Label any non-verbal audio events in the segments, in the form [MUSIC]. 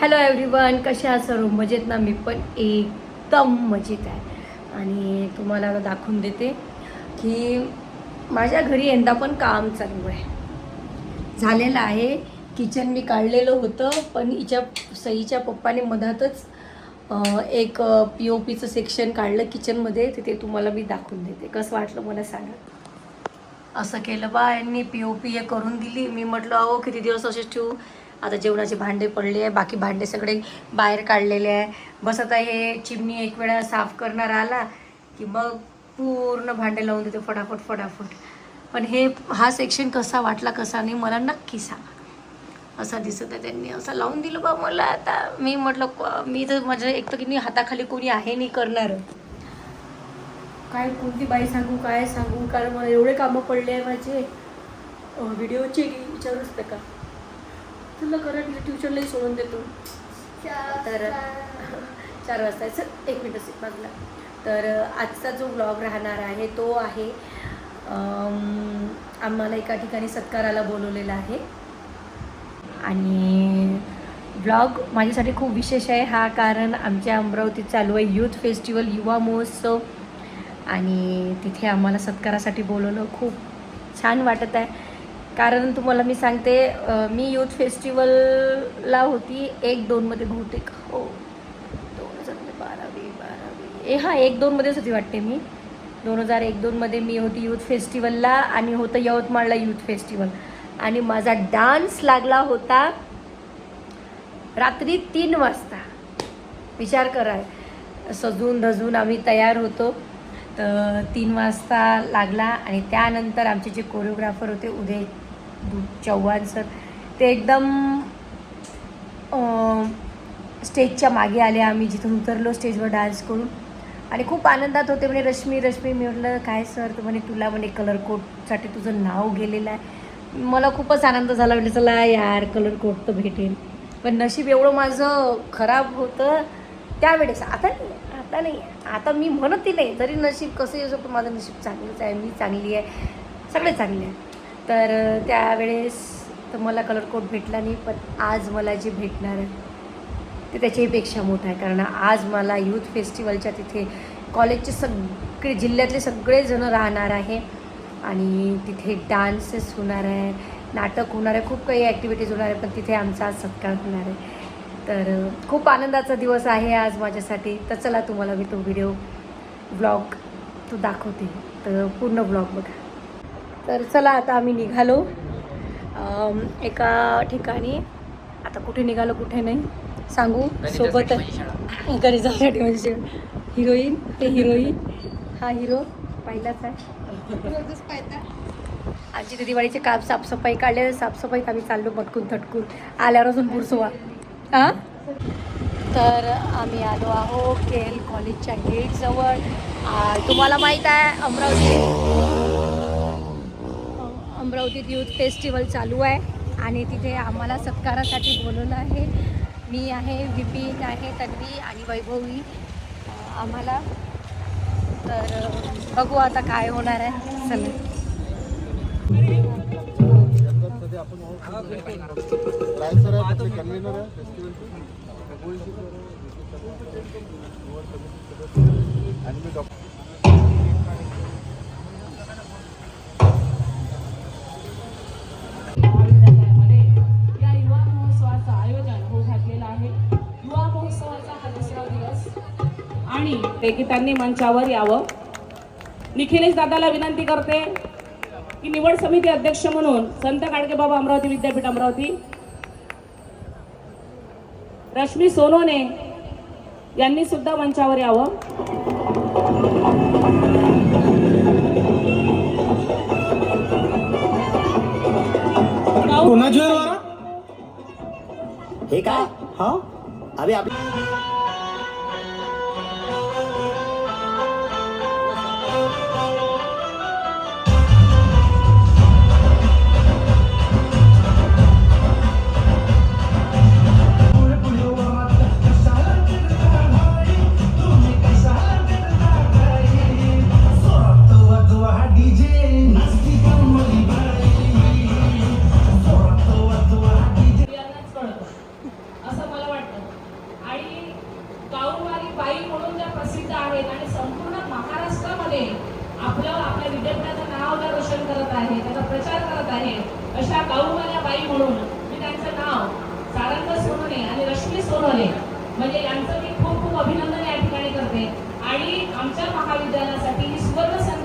Hello everyone कसे आहात सर्व? मजेत ना? मी पण एकदम मजेत आहे. आणि तुम्हाला दाखवून देते की माझ्या घरी यंदा पण काम चालू आहे. झालेलं आहे. किचन मी काढलेलं होतं पण हिच्या सईच्या पप्पाने मधातच एक पी ओ पीचं सेक्शन काढलं किचनमध्ये तिथे तुम्हाला मी दाखवून देते. कसं वाटलं मला सांगा. असं केलं बा यांनी पी ओ पी हे करून दिली. मी म्हटलं अहो किती दिवस असेच ठेवू? आता जेवणाचे भांडे पडले आहे बाकी भांडे सगळे बाहेर काढलेले आहे. बस आता हे चिमणी एक वेळा साफ करणार आला की मग पूर्ण भांडे लावून देते फटाफट फटाफट. पण हे हा सेक्शन कसा वाटला कसा नाही मला नक्की सांगा. असा दिसत आहे त्यांनी असं लावून दिलं बा मला आता. मी म्हटलं मी तर माझ्या एक तर की मी हाताखाली कोणी आहे नाही करणार. काय कोणती बाई सांगू काय सांगू? कारण मला एवढे कामं पडले आहे माझे. व्हिडिओचे विचारूच नका. तुला करंट ट्युशनलाही सोडून देतो. तर [LAUGHS] चार वाजता चल एक मिनटं सिट बाजूला. तर आजचा जो ब्लॉग राहणार आहे तो आहे आम्हाला एका ठिकाणी सत्काराला बोलवलेलं आहे. आणि ब्लॉग माझ्यासाठी खूप विशेष आहे. हा कारण आमच्या अमरावतीत चालू आहे यूथ फेस्टिवल युवा महोत्सव. आणि तिथे आम्हाला सत्कारासाठी बोलवलं. खूप छान वाटत आहे. कारण तुम्हाला मी सांगते मी यूथ फेस्टिवलला होती एक दोनमध्ये बहुतेक. हो. दोन हजार म्हणजे बारावी बारावी. ए हां एक दोनमध्येच होती वाटते मी. दोन हजार एक दोनमध्ये मी होती यूथ फेस्टिवलला आणि होतं यवतमाळला यूथ फेस्टिवल आणि माझा डान्स लागला होता रात्री तीन वाजता. विचार करा. सजून धजून आम्ही तयार होतो. तर तीन वाजता लागला आणि त्यानंतर आमचे जे कोरिओग्राफर होते उदय चव्हाण सर. ते एकदम स्टेजच्या मागे आले आम्ही जिथून उतरलो स्टेजवर डान्स करून. आणि खूप आनंदात होते म्हणे रश्मी रश्मी मी म्हटलं काय सर? तर म्हणे तुला म्हणे कलर कोटसाठी तुझं नाव गेलेलं आहे. मला खूपच आनंद झाला म्हणजे चला यार कलर कोट तर भेटेल. पण नशीब एवढं माझं खराब होतं त्यावेळेस. आता नाही आता नाही. आता मी म्हणतही नाही जरी नशीब कसं येऊ पण माझं नशीब चांगलंच आहे मी चांगली आहे. सगळे चांगले आहे तर त्यावेळेस तर मला कलर कोड भेटला नाही पण आज मला जे भेटणार आहे ते त्याच्याहीपेक्षा मोठं आहे. कारण आज मला यूथ फेस्टिवलच्या तिथे कॉलेजचे सगळे जिल्ह्यातले सगळेजणं राहणार आहे. आणि तिथे डान्सेस होणार आहे नाटक होणार आहे खूप काही ॲक्टिव्हिटीज होणार आहे पण तिथे आमचा आज सत्कार होणार आहे. तर खूप आनंदाचा दिवस आहे आज माझ्यासाठी. तर चला तुम्हाला मी तो व्हिडिओ ब्लॉग तो दाखवते. तर पूर्ण ब्लॉग बघा. तर चला आता आम्ही निघालो. एका ठिकाणी आता कुठे निघालो कुठे नाही सांगू. सोबत घरी जाण्यासाठी म्हणजे हिरोईन ते हिरोईन. हा हिरो पाहिलाच आहे. आमची ते दिवाळीचे काम साफसफाई काढले साफसफाईत आम्ही चाललो पटकून थटकून. आल्यावर अजून बुरसोवा. हां? तर आम्ही आलो आहो के एल कॉलेजच्या गेटजवळ तुम्हाला माहीत आहे अमरावती. अमरावतीत यूथ फेस्टिवल चालू आहे आणि तिथे आम्हाला सत्कारासाठी बोलवलं आहे. मी आहे विपिन आहे तन्वी आणि वैभवी. आम्हाला तर बघू आता काय होणार आहे. चला. आणि लेखितांनी मंचावर यावं. निखिलेश दादाला विनंती करते की निवड समिती अध्यक्ष म्हणून संत गाडगेबाबा अमरावती विद्यापीठ अमरावती रश्मी सोनोने यांनी सुद्धा मंचावर यावं. कोणाची? हे काय हा? अरे आपली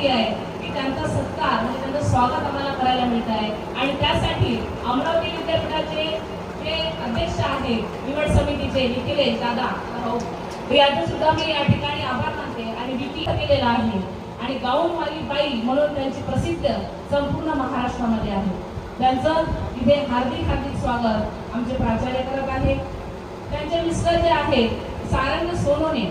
सुवर्ण आहे. की त्यांचा सत्कार म्हणजे त्यांचं स्वागत आम्हाला करायला मिळत आहे. आणि त्यासाठी अमरावती विद्यापीठाचे जे अध्यक्ष आहेत निवड समितीचे निखिलेश दादा भाऊ सुद्धा मी या ठिकाणी आभार मानते आणि विकी केलेला आहे. आणि गाऊनवाली बाई म्हणून त्यांची प्रसिद्ध संपूर्ण महाराष्ट्रामध्ये आहे. त्यांचं इथे हार्दिक हार्दिक स्वागत आमचे प्राचार्य करत आहेत त्यांचे मिस्टर जे आहेत सारंग सोनोने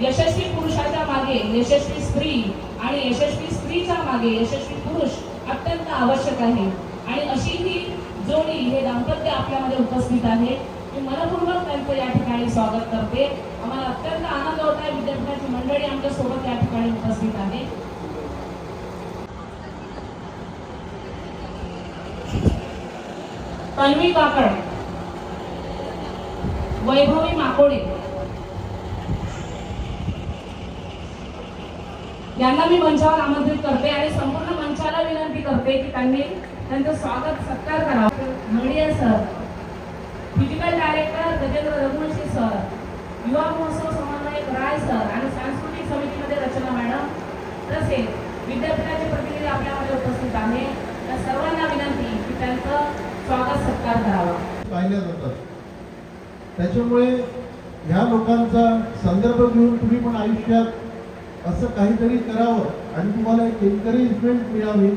यशस्वी पुरुषाच्या मागे यशस्वी स्त्री आणि यशस्वी स्त्रीच्या मागे यशस्वी पुरुष अत्यंत आवश्यक आहे. आणि अशी ही जोडी हे दाम्पत्य आपल्यामध्ये उपस्थित आहे. मी मनपूर्वक त्यांचं या ठिकाणी स्वागत करते. आम्हाला अत्यंत आनंद होत आहे. विद्यापीठाची मंडळी आमच्यासोबत या ठिकाणी उपस्थित आहे. तन्वी काकड वैभवी माकोडे यांना मी मंचावर आमंत्रित करते आणि संपूर्ण मंचाला विनंती करते की त्यांनी त्यांचं स्वागत सत्कार करावा. Mangdiya sir physical director Gajendra Raghuvanshi sir युवा महोत्सव समन्वयक राय सर आणि सांस्कृतिक समितीमध्ये रचना मॅडम तसेच विद्यापीठाचे प्रतिनिधी आपल्यामध्ये उपस्थित आहे. त्या सर्वांना विनंती की त्यांचं स्वागत सत्कार करावा. पाहिल्या जातात त्याच्यामुळे ह्या लोकांचा संदर्भ घेऊन तुम्ही पण आयुष्यात असं काहीतरी करावं आणि तुम्हाला एक एन्करेजमेंट मिळावी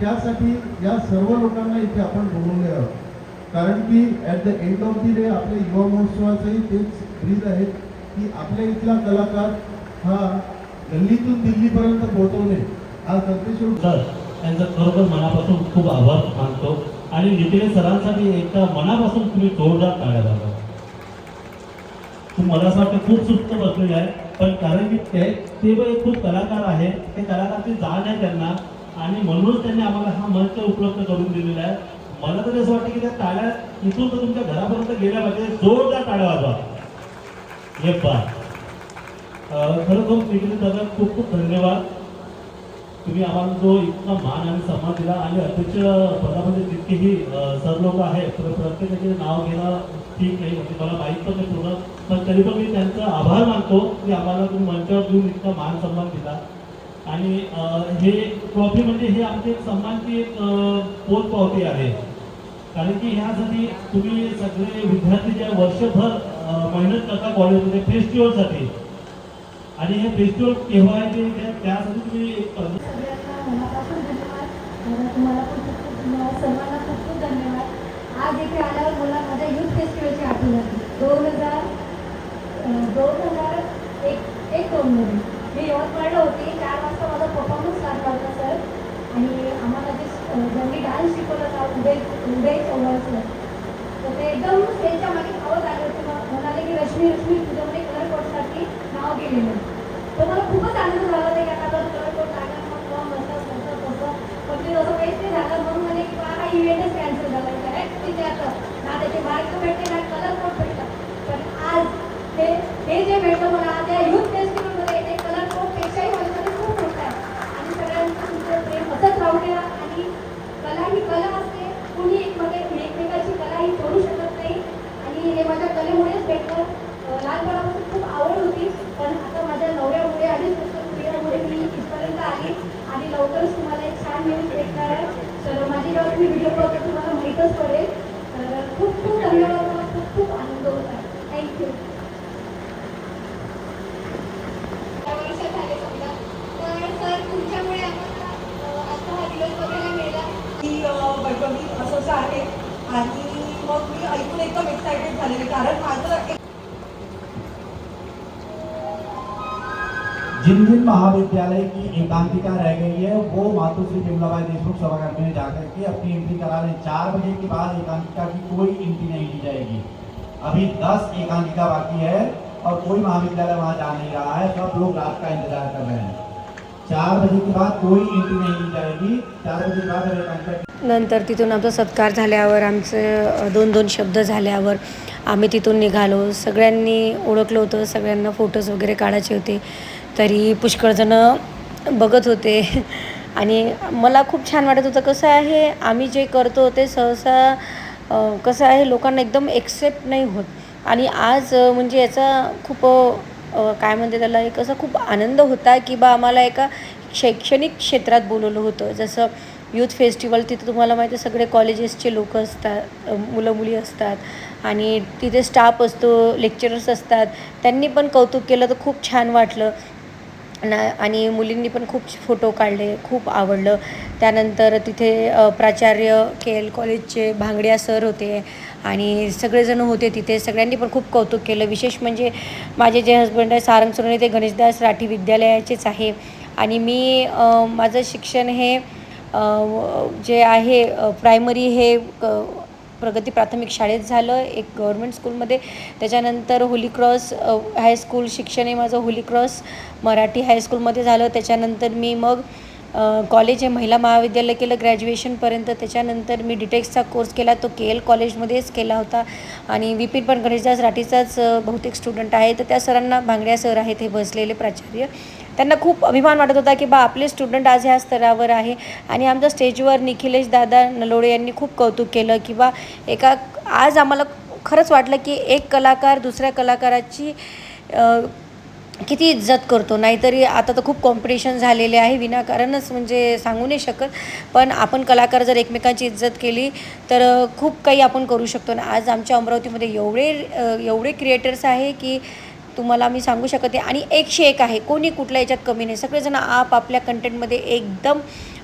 त्यासाठी या सर्व लोकांना इथे आपण बोलवले आहोत. कारण की at the end of the day आपल्या युवा महोत्सवाचंही तेच ब्रीज आहे की आपल्या इथला कलाकार हा गल्लीतून दिल्लीपर्यंत पोहोचवणे हा गरजेचे सर. यांचा खरोखर मनापासून खूप आभार मानतो आणि नितीन सरांसाठी एकदा मनापासून तुम्ही जोरदार टाळ्या वाजवा मला असं वाटतं खूप सुस्त बसलेली आहे. पण कारण की ते ते पण एक खूप कलाकार आहेत. ते कलाकारची जाण आहे त्यांना. आणि म्हणूनच त्यांनी आम्हाला हा मंच उपलब्ध करून दिलेला आहे. मला तरी असं वाटतं की त्या टाळ्या इथून तर तुमच्या घरापर्यंत गेल्या पाहिजे. जोरदार टाळ्या वाजवा. हे पा खरोखर नितीन दादा खूप खूप धन्यवाद. तुम्ही आम्हाला जो इतका मान आणि सन्मान दिला आणि अध्यक्ष पदामध्ये जितकेही सर लोक आहेत तर प्रत्येकाचे नाव घेणं ठीक नाही म्हणजे मला माहीत पण नाही पूर्ण. पण तरी पण मी त्यांचा आभार मानतो की आम्हाला तुम्ही मंचावर घेऊन इतका मान सन्मान दिला. आणि हे ट्रॉफी म्हणजे हे आमचे सन्मानची एक पोच पावती आहे. कारण की ह्यासाठी तुम्ही सगळे विद्यार्थी जे वर्षभर मेहनत करता कॉलेजमध्ये फेस्टिवलसाठी आणि हे फेस्टिवल केव्हा आहे ते त्यासाठी तुम्ही मनापासून धन्यवाद मला तुम्हाला पण खूप खूप धन्यवाद सर्वांना खूप खूप धन्यवाद आज इथे आल्यावर मला माझ्या युथ फेस्टिवलची आठवण आली दोन हजार दोन हजार एक एक दोनमध्ये मी यवतमाळला होती चार वाजता माझा परफॉर्मन्स लागला होता सर आणि आम्हाला जे ज्यांनी डान्स शिकवला होता उदय उदय चव्हाण सर तर ते एकदम स्टेजच्या मागे आवाज आले होते म्हणाले की रश्मी रश्मी तुझ्यामध्ये कलर कोडसाठी नाव गेलेलं तर मला खूपच आनंद झाला ते का कलर कोड लागला मग पण झालं म्हणून म्हणे की कॅन्सल ना त्याचे ना कलर कोड भेटला पण आज हे हे जे भेटलं मला त्या युथ फेस्टिवलमध्ये ते कलर कोडपेक्षाही माझ्यामध्ये खूप मोठं आहे आणि सगळ्यांचं तुमचं प्रेम असंच राहू द्या आणि कला ही कला असते कुणी एकमेक एकमेकाची कला ही करू शकत नाही आणि हे माझ्या कलेमुळेच भेटलं अं, लहानपणापासून खूप आवड होती पण आता माझ्या नवऱ्यामुळे आणि सोशल मीडियामुळे मी इथपर्यंत आली आणि लवकरच तुम्हाला एक छान न्यूज भेटणार आहे तर माझी जेव्हा तुम्ही व्हिडिओ बघतो तुम्हाला माहीतच पडेल तर खूप खूप धन्यवाद मला खूप खूप आनंद होत आहे थँक्यू वर्ष झाले समजा तर सर तुमच्यामुळे आम्हाला अ, आता हा दिवस बघायला मिळाला मी अ, वैभवी असंच आहे आणि मग मी ऐकून एकदम एक्सायटेड झालेले कारण माझं एक जिन जिन महाविद्यालय की एकांकिका रह गई है वो मातुश्री विमलाबाई देशमुख सभागार में जाकर के अपनी एंट्री करा लें चार बजे के बाद एकांकिका की कोई एंट्री नहीं ली जाएगी। अभी दस एकांकिका बाकी है और कोई महाविद्यालय वहाँ जा नहीं रहा है सब लोग रात का इंतजार कर रहे हैं। चार बजे के बाद कोई एंट्री नहीं ली जाएगी। चार बजे के बाद अगर एकांकिका नंतर तिथून आमचा सत्कार झाल्यावर आमचं दोन दोन शब्द झाल्यावर आम्ही तिथून निघालो. सगळ्यांनी ओळखलं होतं सगळ्यांना फोटोज वगैरे काढायचे होते. तरी पुष्कळजणं बघत होते. आणि मला खूप छान वाटत होतं कसं आहे आम्ही जे करतो ते सहसा कसं आहे लोकांना एकदम एक्सेप्ट नाही होत. आणि आज म्हणजे याचा खूप काय म्हणते त्याला एक असा खूप आनंद होता की बा आम्हाला एका शैक्षणिक क्षेत्रात बोलवलं होतं. जसं यूथ फेस्टिवल तिथे तुम्हाला माहिती आहे सगळे कॉलेजेसचे लोक असतात मुलं मुली असतात. आणि तिथे स्टाफ असतो लेक्चरर्स असतात. त्यांनी पण कौतुक केलं तर खूप छान वाटलं. ना आणि मुलींनी पण खूप फोटो काढले खूप आवडलं. त्यानंतर तिथे प्राचार्य के एल कॉलेजचे भांगड्या सर होते आणि सगळेजण होते तिथे. सगळ्यांनी पण खूप कौतुक केलं. विशेष म्हणजे माझे जे हस्बंड आहे सारंग सोनवणे ते गणेशदास राठी विद्यालयाचेच आहे. आणि मी माझं शिक्षण हे जे आहे प्रायमरी हे क प्रगती प्राथमिक शाळेत झालं. एक गव्हर्मेंट स्कूलमध्ये त्याच्यानंतर होली क्रॉस हायस्कूल शिक्षण हे माझं. होली क्रॉस मराठी हायस्कूलमध्ये झालं. त्याच्यानंतर मी मग कॉलेज हे महिला महाविद्यालय केलं. ग्रॅज्युएशनपर्यंत त्याच्यानंतर मी डिटेक्सचा कोर्स केला. तो के एल कॉलेजमध्येच केला होता. आणि विपिन पण गणेशदास राठीचाच बहुतेक स्टुडंट आहे तर त्या सरांना भांगड्या सर आहेत हे बसलेले प्राचार्य. त्यांना खूप अभिमान वाटत होता की बा आपले स्टुडंट आज ह्या स्तरावर आहे. आणि आमच्या स्टेजवर निखिलेश दादा नलोडे यांनी खूप कौतुक केलं की बा एका आज आम्हाला खरंच वाटलं की एक कलाकार दुसऱ्या कलाकाराची किती इज्जत करतो. नाहीतरी आता तर खूप कॉम्पिटिशन झालेले आहे विनाकारणच म्हणजे सांगू नाही शकत. पण आपण कलाकार जर एकमेकांची इज्जत केली तर खूप काही आपण करू शकतो. ना आज आमच्या अमरावतीमध्ये एवढे एवढे क्रिएटर्स आहे की तुम्हाला मी सांगू शकते. आणि एकशे एक आहे. कोणी कुठल्या याच्यात कमी नाही. सगळेजण आपापल्या कंटेंटमध्ये एकदम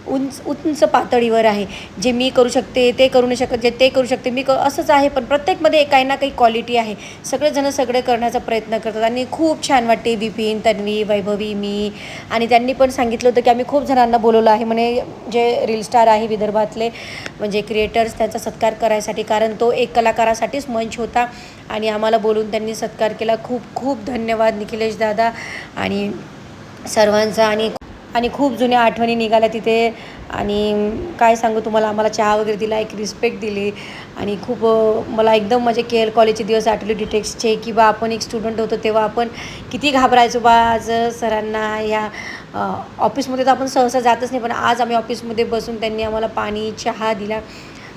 उंच उंच पातळीवर आहे. जे मी करू शकते ते करू नाही शकत जे ते करू शकते मी क असंच आहे पण प्रत्येकमध्ये काही ना काही क्वालिटी आहे. सगळेजण सगळे करण्याचा प्रयत्न करतात आणि खूप छान वाटते विपिन तन्वी वैभवी मी. आणि त्यांनी पण सांगितलं होतं की आम्ही खूप जणांना बोलवलं आहे म्हणे जे रील स्टार आहे विदर्भातले म्हणजे क्रिएटर्स त्यांचा सत्कार करायसाठी कारण तो एक कलाकारासाठीच मंच होता. आणि आम्हाला बोलून त्यांनी सत्कार केला. खूप खूप धन्यवाद निखिलेश दादा आणि सर्वांचा आणि आणि खूप जुन्या आठवणी निघाल्या तिथे. आणि काय सांगू तुम्हाला आम्हाला चहा वगैरे दिला एक रिस्पेक्ट दिली. आणि खूप मला एकदम माझे के एल कॉलेजचे दिवस आठवले. डिटेक्सचे की बा आपण एक स्टुडंट होतो तेव्हा आपण किती घाबरायचो बा आज सरांना. ह्या ऑफिसमध्ये तर आपण सहसा जातच नाही पण आज आम्ही ऑफिसमध्ये बसून त्यांनी आम्हाला पाणी चहा दिला.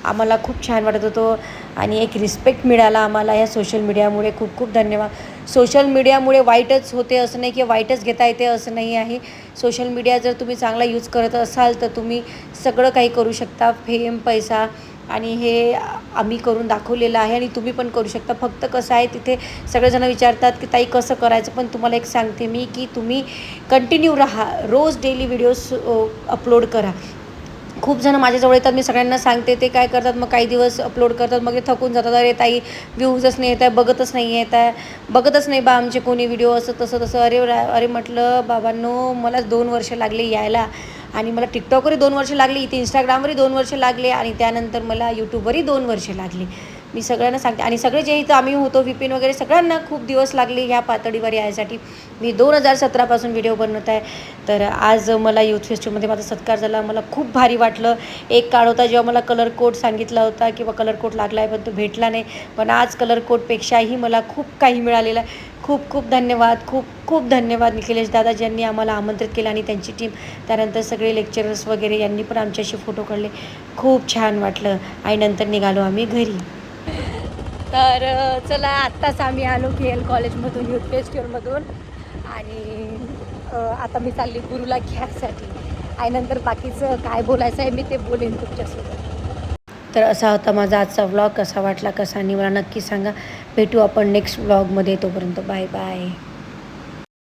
आम्हाला खूप छान वाटत होतो. आणि एक रिस्पेक्ट मिळाला आम्हाला ह्या सोशल मीडियामुळे खूप खूप धन्यवाद. सोशल मीडियामुळे वाईटच होते असं नाही की वाईटच घेता येते असं नाही आहे. सोशल मीडिया जर तुम्ही चांगला यूज करत असाल तर तुम्ही सगळं काही करू शकता. फेम पैसा आणि हे आम्ही करून दाखवलेलं आहे आणि तुम्ही पण करू शकता. फक्त कसं आहे तिथे सगळेजण विचारतात की ताई कसं करायचं? पण तुम्हाला एक सांगते मी की तुम्ही कंटिन्यू राहा. रोज डेली व्हिडिओज अपलोड करा. खूप जण माझ्याजवळ येतात मी सगळ्यांना सांगते ते काय करतात मग काही दिवस अपलोड करतात मग ते थकून जातात. अरे ताई व्ह्यूजच नाही येत आहे बघतच नाही येत आहे. बघतच नाही बा आमचे कोणी व्हिडिओ असं तसं तसं. अरे रा- अरे म्हटलं बाबांनो मला दोन वर्ष लागले यायला. आणि मला टिकटॉकवरही दोन वर्ष लागली इथे इंस्टाग्रामवरही दोन वर्ष लागले आणि त्यानंतर मला यूट्यूबवरही दोन वर्ष लागली. मी सगळ्यांना सांगते. आणि सगळे जे इथं आम्ही होतो विपिन वगैरे सगळ्यांना खूप दिवस लागले ह्या पातळीवर यायसाठी. मी दोन हजार सतरापासून व्हिडिओ बनवत आहे. तर आज मला यूथ फेस्टिवलमध्ये माझा सत्कार झाला. मला खूप भारी वाटलं. एक काळ होता जेव्हा मला कलर कोड सांगितला होता किंवा कलर कोड लागला आहे पण तो भेटला नाही. पण आज कलर कोडपेक्षाही मला खूप काही मिळालेलं आहे. खूप खूप धन्यवाद. खूप खूप धन्यवाद निखिलेश दादा ज्यांनी आम्हाला आमंत्रित केलं आणि त्यांची टीम त्यानंतर सगळे लेक्चरर्स वगैरे यांनी पण आमच्याशी फोटो काढले. खूप छान वाटलं. आणि नंतर निघालो आम्ही घरी. तर चला आत्ताच आम्ही आलो के एल कॉलेजमधून युथ फेस्टिवलमधून. आणि आता मी चालली गुरुला घ्यायसाठी. आणि नंतर बाकीचं काय बोलायचं आहे मी ते बोलेन तुमच्यासोबत. तर असा होता माझा आजचा व्लॉग कसा वाटला कसा नाही मला नक्की सांगा. भेटू आपण नेक्स्ट व्लॉगमध्ये तोपर्यंत बाय बाय